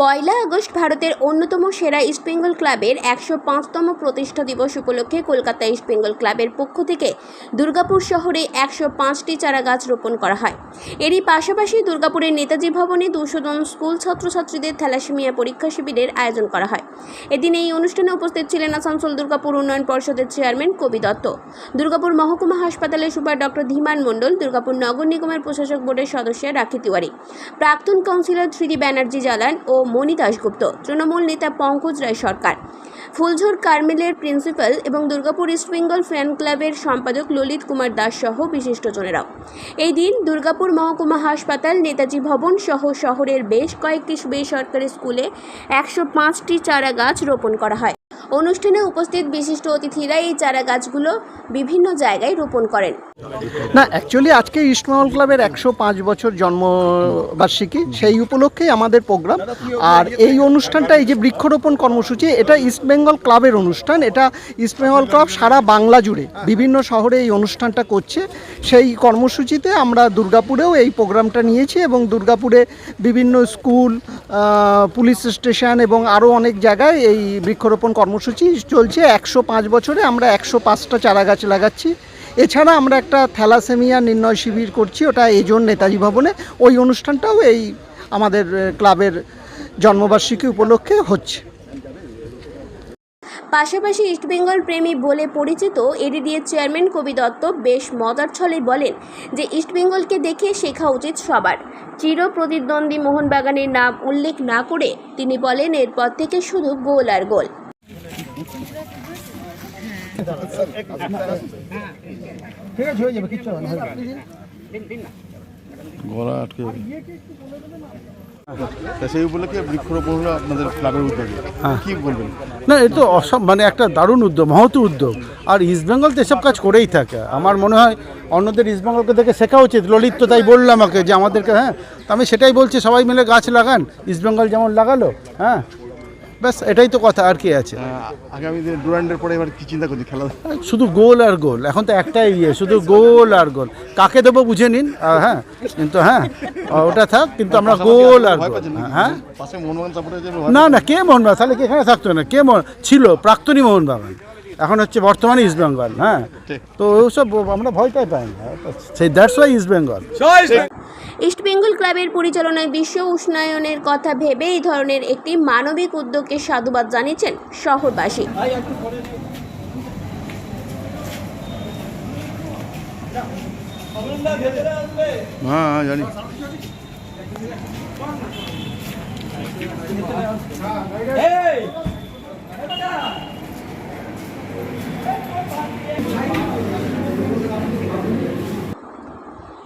পয়লা August ভারতের অন্যতম সেরা ইস্টবেঙ্গল ক্লাবের একশো পাঁচতম প্রতিষ্ঠা দিবস উপলক্ষে কলকাতা ইস্টবেঙ্গল ক্লাবের পক্ষ থেকে দুর্গাপুর শহরে একশো পাঁচটি চারা গাছ রোপণ করা হয়। এরই পাশাপাশি দুর্গাপুরের নেতাজি ভবনে দুশো জন স্কুল ছাত্রছাত্রীদের থ্যালাসেমিয়া পরীক্ষা শিবিরের আয়োজন করা হয়। এদিন এই অনুষ্ঠানে উপস্থিত ছিলেন আসানসোল দুর্গাপুর উন্নয়ন পর্ষদের চেয়ারম্যান কবি দত্ত, দুর্গাপুর মহকুমা হাসপাতালের সুপার ডক্টর ধীমান মণ্ডল, দুর্গাপুর নগর নিগমের প্রশাসক বোর্ডের সদস্য রাখি তিওয়ারি, প্রাক্তন কাউন্সিলর থ্রিডি ব্যানার্জি জালান ও মণি দাশগুপ্ত, তৃণমূল নেতা পঙ্কজ রায় সরকার। ফুলঝোর কার্মেলের প্রিন্সিপাল এবং দুর্গাপুর ইস্টবেঙ্গল ফ্যান ক্লাবের সম্পাদক ললিত কুমার দাস সহ বিশিষ্টজনেরাও। এই দিন দুর্গাপুর মহকুমা হাসপাতাল, নেতাজি ভবন সহ শহরের বেশ কয়েকটি বেসরকারি স্কুলে একশো পাঁচটি চারা গাছ রোপণ করা হয়। অনুষ্ঠানে উপস্থিত বিশিষ্ট অতিথিরা এই চারা গাছগুলো বিভিন্ন জায়গায় রোপণ করেন। না অ্যাকচুয়ালি আজকে ইস্টবেঙ্গল ক্লাবের একশো পাঁচ বছর জন্মবার্ষিকী, সেই উপলক্ষেই আমাদের প্রোগ্রাম আর এই অনুষ্ঠানটা এই যে বৃক্ষরোপণ কর্মসূচি, এটা ইস্টবেঙ্গল ক্লাবের অনুষ্ঠান। এটা ইস্টবেঙ্গল ক্লাব সারা বাংলা জুড়ে বিভিন্ন শহরে এই অনুষ্ঠানটা করছে। সেই কর্মসূচিতে আমরা দুর্গাপুরেও এই প্রোগ্রামটা নিয়েছি এবং দুর্গাপুরে বিভিন্ন স্কুল পুলিশ স্টেশন এবং আরও অনেক জায়গায় এই বৃক্ষরোপণ কর্মসূচি চলছে একশো পাঁচ বছরে, আমরা একশো পাঁচটা চারা গাছ লাগাচ্ছি। এছাড়া আমরা একটা থ্যালাসেমিয়া নির্ণয় শিবির করছি, ওটা এজন নেতাজি ভবনে। ওই অনুষ্ঠানটাও এই আমাদের ক্লাবের জন্মবার্ষিকী উপলক্ষে হচ্ছে। পাশাপাশি ইস্টবেঙ্গল প্রেমী বলে পরিচিত এডিডিএ চেয়ারম্যান কবি দত্ত বেশ মজার ছলে বলেন যে ইস্টবেঙ্গলকে দেখে শেখা উচিত সবার। চির প্রতিদ্বন্দ্বী মোহনবাগানের নাম উল্লেখ না করে তিনি বলেন, এরপর থেকে শুধু গোল আর গোল। গলা আটকে যাবে। তা সেই উপলক্ষে বৃক্ষরোপণ হলো আপনাদের ক্লাবের উদ্যোগে। কি বলবেন? না এ তো অসম মানে একটা দারুণ উদ্যোগ মহৎ উদ্যোগ। আর ইস্টবেঙ্গল তো এসব কাজ করেই থাকে। আমার মনে হয় অন্যদের ইস্টবেঙ্গলকে দেখে শেখা উচিত। ললিত তো তাই বলল আমাকে যে আমাদেরকে হ্যাঁ। তো আমি সেটাই বলছি সবাই মিলে গাছ লাগান। ইস্টবেঙ্গল যেমন লাগালো হ্যাঁ। ব্যাস এটাই তো কথা আর কি আছে। আগামী দিনে ডুরান্ডের পরে এবার কি চিন্তা করছি খেলা শুধু গোল আর গোল এখন তো একটাই ইয়ে শুধু গোল আর গোল। কাকে দেবো বুঝে নিন হ্যাঁ কিন্তু হ্যাঁ ওটা থাক কিন্তু আমরা গোল আর গোল হ্যাঁ। না না কে মোহনবাগান? তাহলে কি এখানে থাকতো না? কে মোহন ছিল প্রাক্তনী মোহনবাগান। এখন হচ্ছে বর্তমানে ইস্ট বেঙ্গল হ্যাঁ? তো ওসব আমরা ভয়টাই পাই না। সেই that's why East Bengal East Bengal ক্লাবের পরিচালনায় বিশ্ব উষ্ণায়নের কথা ভেবে এই ধরনের একটি মানবিক উদ্যোগকে সাধুবাদ জানিয়েছেন শহরবাসী। হ্যাঁ হ্যাঁ, জানি।